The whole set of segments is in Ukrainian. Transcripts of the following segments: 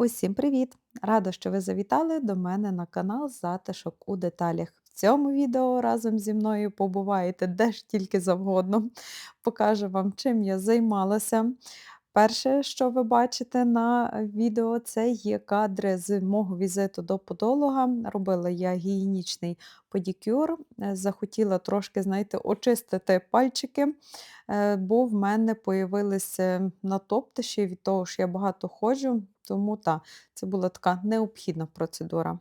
Усім привіт! Рада, що ви завітали до мене на канал Затишок у деталях. В цьому відео разом зі мною побуваєте де ж тільки завгодно. Покажу вам, чим я займалася. Перше, що ви бачите на відео, це є кадри з мого візиту до подолога. Робила я гігієнічний педикюр. Е, Захотіла трошки, знаєте, очистити пальчики, е, бо в мене появилися натоптиші від того, що я багато ходжу. Тому так, це була така необхідна процедура.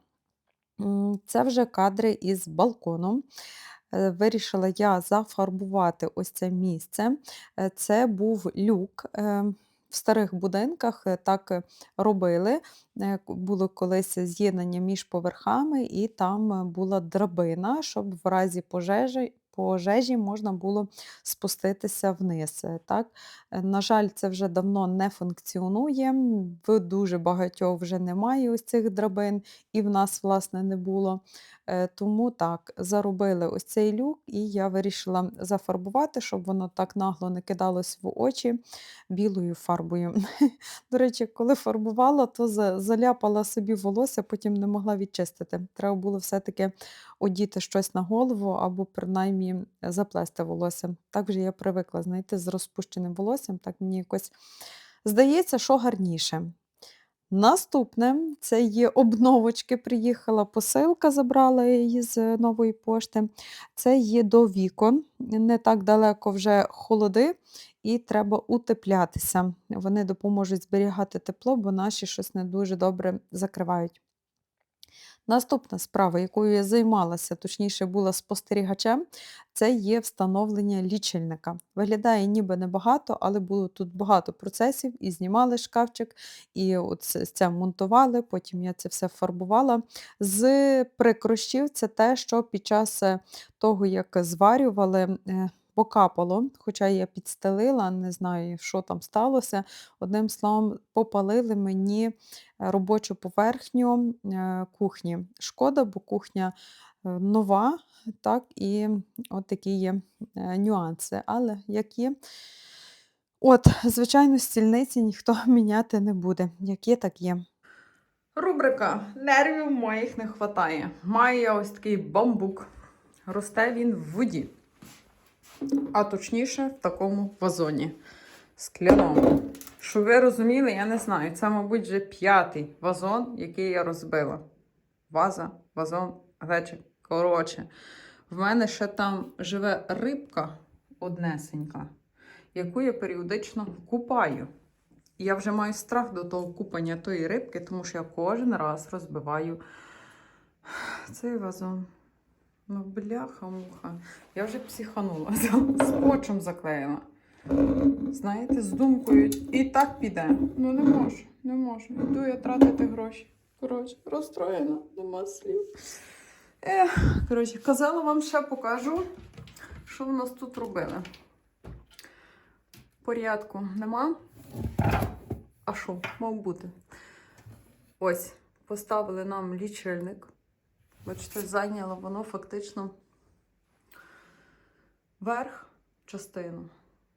Це вже кадри із балкону. Е, Вирішила я зафарбувати ось це місце. Е, Це був люк. е, В старих будинках так робили. Було колись з'єднання між поверхами, і там була драбина, щоб в разі пожежі. Пожежі можна було спуститися вниз. е, Так? Е, На жаль, це вже давно не функціонує. В дуже багатьох вже немає ось цих драбин, і в нас, власне, не було. Е, Тому так, заробили ось цей люк, і я вирішила зафарбувати, щоб воно так нагло не кидалось в очі білою фарбою. До речі, коли фарбувала, то заляпала собі волосся, потім не могла відчистити. Треба було все-таки одіти щось на голову або принаймні заплести волосся. Так вже я привикла, знаєте, з розпущеним волоссям, так мені якось здається, що гарніше. Наступне це є обновочки. Приїхала посилка, забрала її з нової пошти. Це є до вікон. Не так далеко вже холоди, і треба утеплятися. Вони допоможуть зберігати тепло, бо наші щось не дуже добре закривають. Наступна справа, якою я займалася, точніше була спостерігачем, це є встановлення лічильника. Виглядає ніби небагато, але було тут багато процесів, і знімали шкафчик, і от це монтували, потім я це все фарбувала. З прикрощів це те, що під час е, того, як зварювали, е, покапало, хоча я підстелила, не знаю, що там сталося. Одним словом, попалили мені е, робочу поверхню е, кухні. Шкода, бо кухня е, нова, так, і от такі є нюанси. Але як є, от, звичайно, стільниці ніхто міняти не буде. Як є, так є. Рубрика нервів моїх не вистачає. Маю я ось такий бамбук. Росте він в воді. А точніше, в такому вазоні скляному. Щоб ви розуміли, я не знаю. Це, мабуть, вже п'ятий вазон, який я розбила. Ваза, вазон, глечик. Коротше, в мене ще там живе рибка однесенька, яку я періодично купаю. І я вже маю страх до того купання тої рибки, тому що я кожен раз розбиваю цей вазон. Бляха-муха. Я вже психанула, скотчем заклеїла. Знаєте, з думкою, і так піде. Ну не можу, не можу. Йду я тратити гроші. Коротше, розстроєна, нема слів. Ех, коротше, казала вам ще покажу, що в нас тут робили. Порядку нема. А що, мав бути? Ось, поставили нам лічильник. Бачите, зайняло воно фактично верх частину.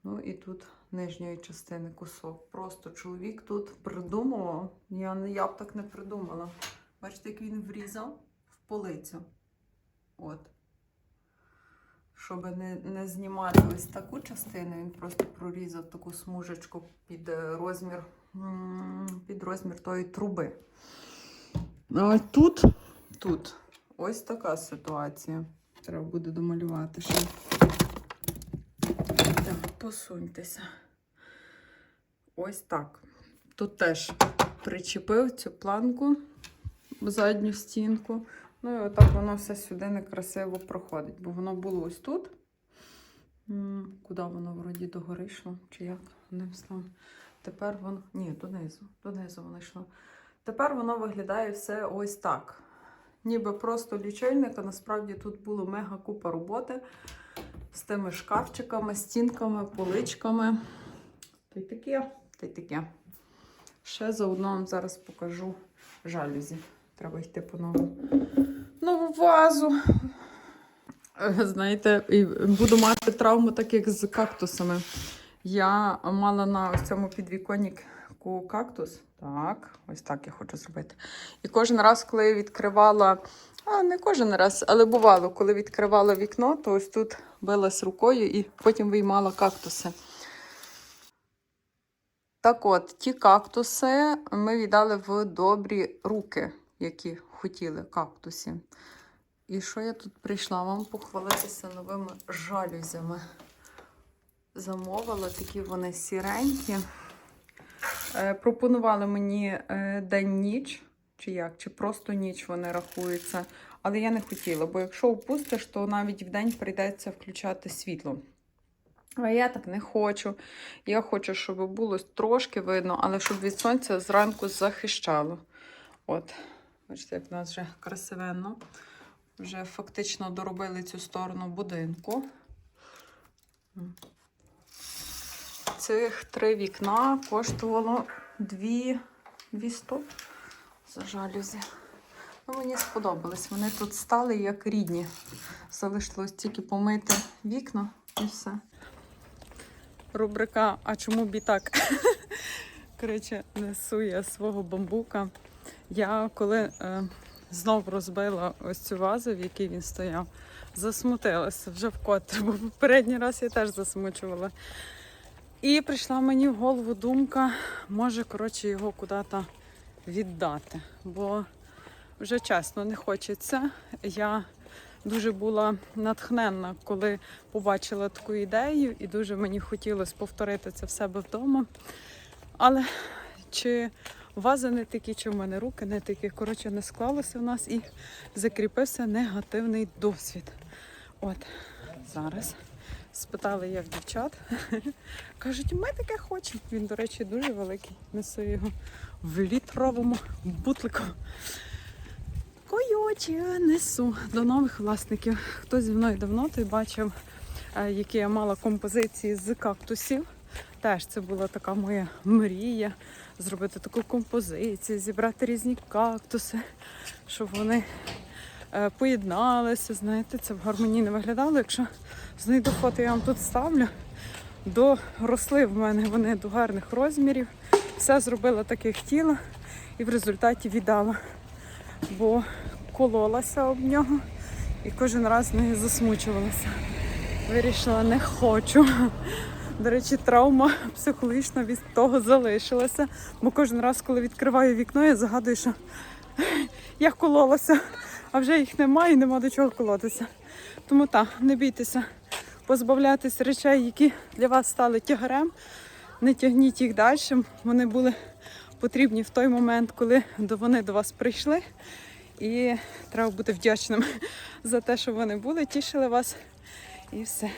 Ну і тут нижньої частини кусок. Просто чоловік тут придумував. Я, я б так не придумала. Бачите, як він врізав в полицю. От. Щоб не, не знімати ось таку частину, він просто прорізав таку смужечку під е, розмір, під розмір тої труби. А ось тут, тут ось така ситуація. Треба буде домалювати ще. Так, посуньтеся. Ось так. Тут теж причепив цю планку в задню стінку. Ну і отак воно все сюди некрасиво проходить, бо воно було ось тут. Куди воно вроді догори йшло? Чи як? Одним словом. Тепер воно. Ні, донизу. Донизу воно йшло. Тепер воно виглядає все ось так. Ніби просто лічильник, а насправді тут було мега купа роботи з тими шкафчиками, стінками, поличками. Та й таке, та й таке. Ще заодно вам зараз покажу жалюзі. Треба йти по нову. Нову вазу. Знаєте, і буду мати травму, так як з кактусами. Я мала на цьому підвіконні таку кактус. Так, ось так я хочу зробити. І кожен раз, коли я відкривала, а не кожен раз, але бувало, коли відкривала вікно, то ось тут билась рукою і потім виймала кактуси. Так от, ті кактуси ми віддали в добрі руки, які хотіли кактусі. І що я тут прийшла вам похвалитися новими жалюзями. Замовила такі вони сіренькі. Е, пропонували мені е, день-ніч, чи як, чи просто ніч вони рахуються. Але я не хотіла, бо якщо опустиш, то навіть в день прийдеться включати світло. А я так не хочу. Я хочу, щоб було трошки видно, але щоб від сонця зранку захищало. От, бачите, як в нас вже красивенно. Вже фактично доробили цю сторону будинку. Цих три вікна коштувало 2 200 за жалюзі. Ну, мені сподобались. Вони тут стали як рідні. Залишилось тільки помити вікна і все. Рубрика А чому б і? Коротше, несу я свого бамбука. Я коли е, знов розбила ось цю вазу, в якій він стояв, засмутилася вже вкотре, бо попередній раз я теж засмучувала. І прийшла мені в голову думка, може, коротше, його куди-то віддати. Бо вже чесно не хочеться. Я дуже була натхненна, коли побачила таку ідею, і дуже мені хотілося повторити це в себе вдома. Але чи вази не такі, чи в мене руки не такі, коротше, не склалося в нас і закріпився негативний досвід. От зараз спитали я в дівчат. Кажуть, ми таке хочемо. Він, до речі, дуже великий. Несу його в літровому бутлику. Койоче, несу до нових власників. Хто зі мною давно, той бачив, е, які я мала композиції з кактусів. Теж це була така моя мрія зробити таку композицію, зібрати різні кактуси, щоб вони поєдналися. Знаєте, це в гармонії не виглядало. Якщо знайду фото, я вам тут ставлю. Доросли в мене вони до гарних розмірів. Все зробила так, як хотіла, і в результаті віддала. Бо кололася об нього і кожен раз нею засмучувалася. Вирішила, не хочу. До речі, травма психологічна від того залишилася. Бо кожен раз, коли відкриваю вікно, я загадую, що я кололася, а вже їх немає і нема до чого колотися. Тому так, не бійтеся позбавлятися речей, які для вас стали тягарем. Не тягніть їх далі. Вони були потрібні в той момент, коли вони до вас прийшли. І треба бути вдячним за те, що вони були, тішили вас. І все.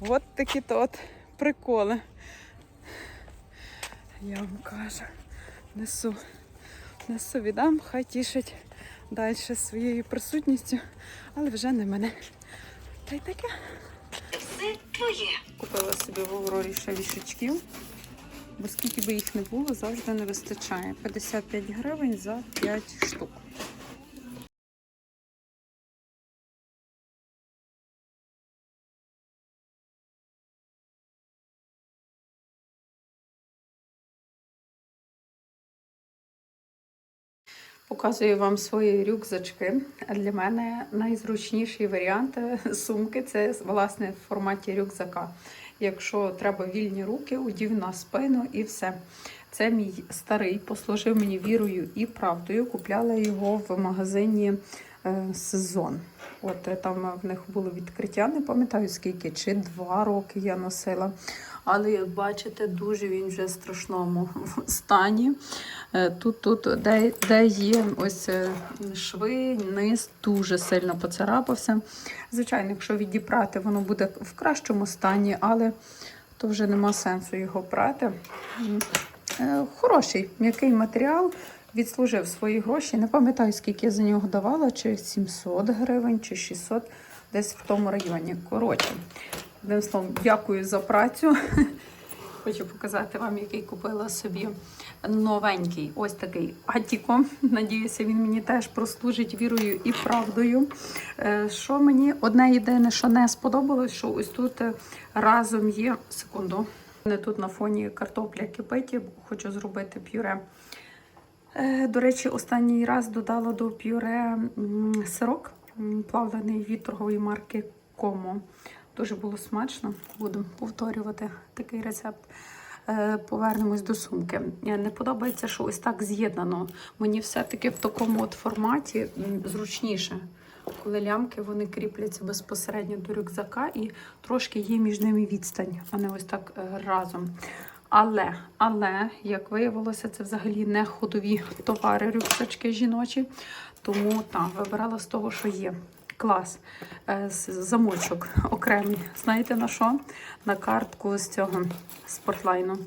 От такі то от приколи. Я вам кажу, несу, несу дам, хай тішить далі своєю присутністю, але вже не мене. Та й таке. Все твоє. Купила собі в Аврорі ще вішачків, бо скільки би їх не було, завжди не вистачає. 55 гривень за 5 штук. Показую вам свої рюкзачки. Для мене найзручніший варіант е, сумки це власне в форматі рюкзака. Якщо треба вільні руки, удів на спину і все. Це мій старий, послужив мені вірою і правдою. Купляла його в магазині е, сезон. От е, там в них було відкриття, не пам'ятаю скільки, чи два роки я носила. Але як бачите, дуже він вже в страшному стані. Е, Тут, тут де, де є ось е, шви, низ дуже сильно поцарапався. Звичайно, якщо відіпрати, воно буде в кращому стані, але то вже нема сенсу його прати. Е, Хороший, м'який матеріал. Відслужив свої гроші. Не пам'ятаю, скільки я за нього давала, чи 700 гривень, чи 600, десь в тому районі. Коротше, одним словом, дякую за працю. Хочу показати вам, який купила собі новенький. Ось такий Атіко. Надіюся, він мені теж прослужить вірою і правдою. Е, Що мені одне єдине, що не сподобалось, що ось тут е, разом є секунду. мене тут на фоні картопля кипить, хочу зробити пюре. Е, До речі, останній раз додала до пюре сирок плавлений від торгової марки Комо. Дуже було смачно. Буду повторювати такий рецепт. Е, Повернемось до сумки. Е, Не подобається, що ось так з'єднано. Мені все-таки в такому от форматі зручніше. Коли лямки вони кріпляться безпосередньо до рюкзака і трошки є між ними відстань, а не ось так е, разом. Але, але, як виявилося, це взагалі не ходові товари, рюкзачки жіночі. Тому так, вибирала з того, що є. Клас. Е, Замочок окремий. Знаєте на що? На картку з цього спортлайну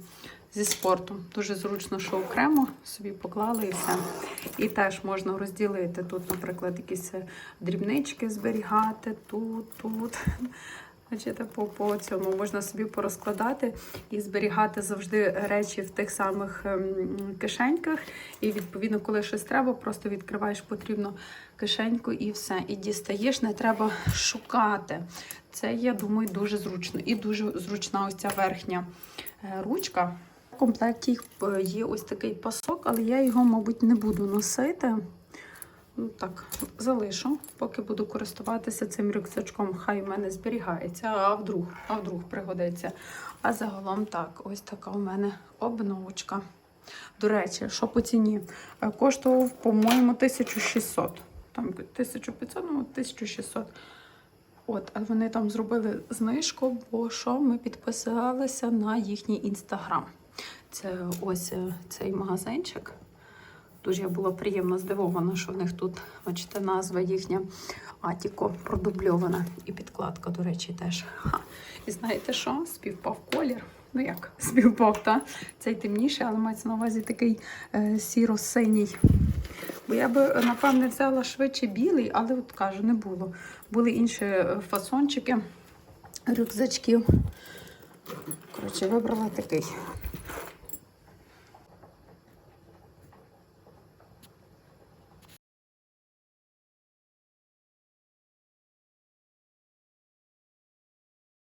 зі спорту. Дуже зручно, що окремо собі поклали і все. І теж можна розділити. Тут, наприклад, якісь е, дрібнички зберігати, тут, тут. Бачите, по, по цьому можна собі порозкладати і зберігати завжди речі в тих самих ем, кишеньках. І відповідно, коли щось треба, просто відкриваєш потрібну кишеньку і все. І дістаєш, не треба шукати. Це, я думаю, дуже зручно. І дуже зручна ось ця верхня е, ручка. В комплекті е, є ось такий пасок, але я його, мабуть, не буду носити. Ну, так, залишу, поки буду користуватися цим рюкзачком, хай у мене зберігається, а вдруг, а вдруг пригодиться. А загалом так, ось така у мене обновочка. До речі, що по ціні? Е, Коштував, по-моєму, 1600. Там 1500, ну 1600. От, а вони там зробили знижку, бо що ми підписалися на їхній інстаграм. Це ось е, цей магазинчик. Дуже я була приємно здивована, що в них тут, бачите, назва їхня Атіко продубльована. І підкладка, до речі, теж. Ха. І знаєте що? Співпав колір. Ну як, співпав, та? Цей темніший, але мається на увазі такий е, сіро-синій. Бо я би, напевне, взяла швидше білий, але от кажу, не було. Були інші е, фасончики рюкзачків. Коротше, вибрала такий.